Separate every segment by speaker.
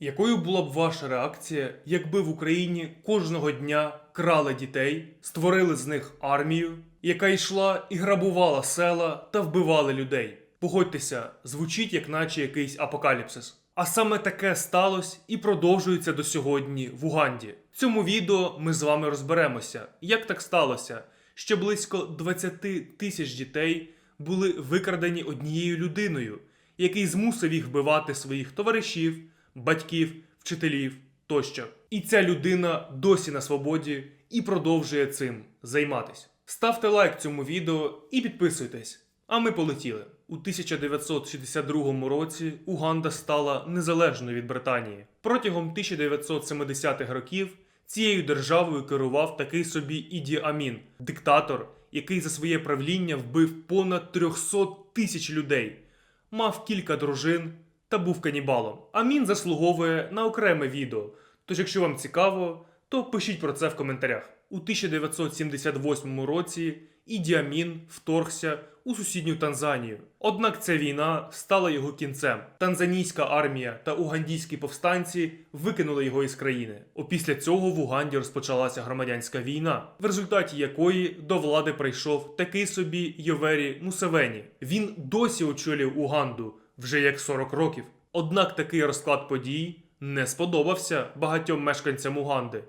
Speaker 1: Якою була б ваша реакція, якби в Україні кожного дня крали дітей, створили з них армію, яка йшла і грабувала села та вбивали людей? Погодьтеся, звучить як наче якийсь апокаліпсис. А саме таке сталося і продовжується до сьогодні в Уганді. В цьому відео ми з вами розберемося, як так сталося, що близько 20 тисяч дітей були викрадені однією людиною, який змусив їх вбивати своїх товаришів, батьків, вчителів тощо. І ця людина досі на свободі і продовжує цим займатися. Ставте лайк цьому відео і підписуйтесь. А ми полетіли. У 1962 році Уганда стала незалежною від Британії. Протягом 1970-х років цією державою керував такий собі Іді Амін, диктатор, який за своє правління вбив понад 300 тисяч людей, мав кілька дружин та був канібалом. Амін заслуговує на окреме відео. Тож, якщо вам цікаво, то пишіть про це в коментарях. У 1978 році Іді Амін вторгся у сусідню Танзанію. Однак ця війна стала його кінцем. Танзанійська армія та угандійські повстанці викинули його із країни. Опісля цього в Уганді розпочалася громадянська війна, в результаті якої до влади прийшов такий собі Йовері Мусевені. Він досі очолює Уганду вже як 40 років. Однак такий розклад подій не сподобався багатьом мешканцям Уганди.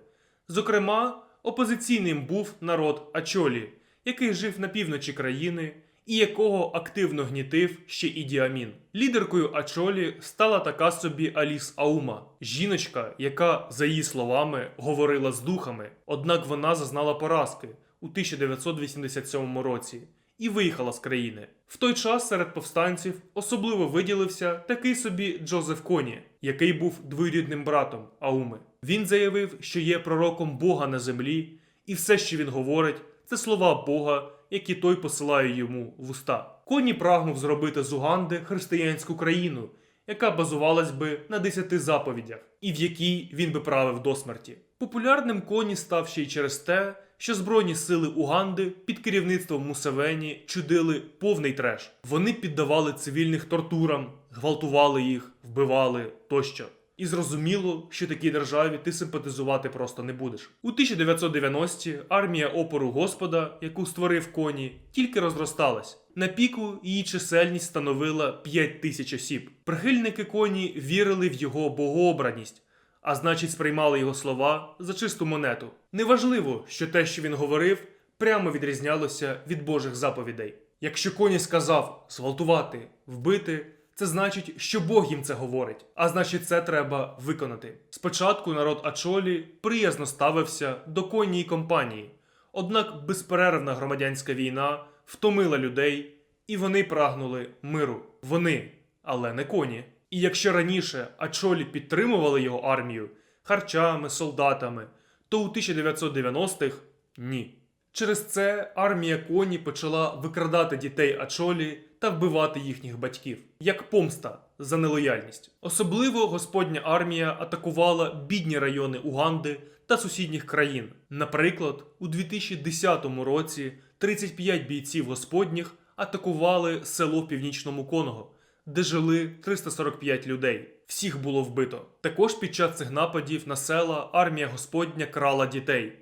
Speaker 1: Зокрема, опозиційним був народ Ачолі, який жив на півночі країни і якого активно гнітив ще Іді Амін. Лідеркою Ачолі стала така собі Аліс Аума, жіночка, яка, за її словами, говорила з духами, однак вона зазнала поразки у 1987 році і виїхала з країни. В той час серед повстанців особливо виділився такий собі Джозеф Коні, який був двоюрідним братом Ауми. Він заявив, що є пророком Бога на землі, і все, що він говорить, це слова Бога, які той посилає йому в уста. Коні прагнув зробити з Уганди християнську країну, яка базувалась би на десяти заповідях, і в якій він би правив до смерті. Популярним коні став ще й через те, що Збройні сили Уганди під керівництвом Мусевені чудили повний треш. Вони піддавали цивільних тортурам, гвалтували їх, вбивали тощо. І зрозуміло, що такій державі ти симпатизувати просто не будеш. У 1990-ті армія опору Господа, яку створив коні, тільки розросталась. На піку її чисельність становила 5 тисяч осіб. Прихильники коні вірили в його богообраність, а значить сприймали його слова за чисту монету. Неважливо, що те, що він говорив, прямо відрізнялося від Божих заповідей. Якщо коні сказав зґвалтувати, вбити. Це значить, що Бог їм це говорить, а значить, це треба виконати. Спочатку народ Ачолі приязно ставився до конній компанії, однак безперервна громадянська війна втомила людей, і вони прагнули миру. Вони, але не коні. І якщо раніше Ачолі підтримували його армію харчами, солдатами, то у 1990-х ні. Через це армія коні почала викрадати дітей Ачолі та вбивати їхніх батьків, як помста за нелояльність. Особливо Господня армія атакувала бідні райони Уганди та сусідніх країн. Наприклад, у 2010 році 35 бійців Господніх атакували село північному Конго, де жили 345 людей. Всіх було вбито. Також під час цих нападів на села армія Господня крала дітей.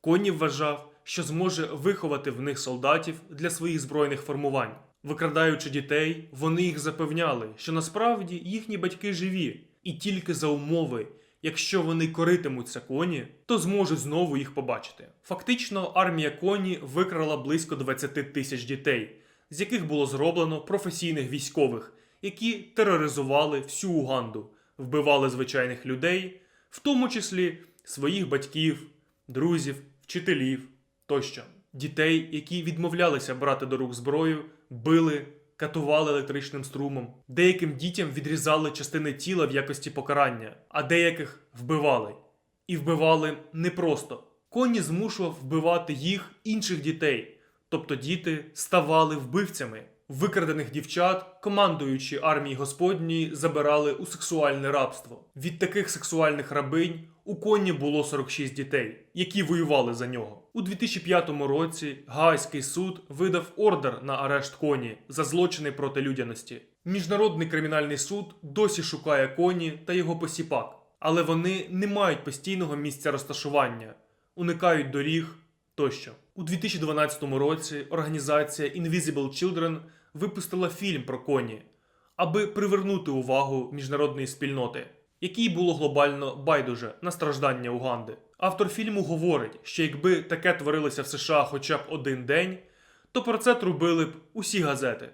Speaker 1: Коні вважав, що зможе виховати в них солдатів для своїх збройних формувань. Викрадаючи дітей, вони їх запевняли, що насправді їхні батьки живі, і тільки за умови, якщо вони коритимуться коні, то зможуть знову їх побачити. Фактично, армія коні викрала близько 20 тисяч дітей, з яких було зроблено професійних військових, які тероризували всю Уганду, вбивали звичайних людей, в тому числі своїх батьків, друзів, вчителів тощо. Дітей, які відмовлялися брати до рук зброю, били, катували електричним струмом. Деяким дітям відрізали частини тіла в якості покарання, а деяких вбивали. І вбивали не просто. Коні змушував вбивати їх інших дітей, тобто діти ставали вбивцями. Викрадених дівчат, командуючи армії Господньої, забирали у сексуальне рабство. Від таких сексуальних рабинь у коні було 46 дітей, які воювали за нього. У 2005 році Гаазький суд видав ордер на арешт коні за злочини проти людяності. Міжнародний кримінальний суд досі шукає коні та його посіпак, але вони не мають постійного місця розташування, уникають доріг тощо. У 2012 році організація Invisible Children випустила фільм про коні, аби привернути увагу міжнародної спільноти, якій було глобально байдуже на страждання Уганди. Автор фільму говорить, що якби таке творилося в США хоча б один день, то про це трубили б усі газети.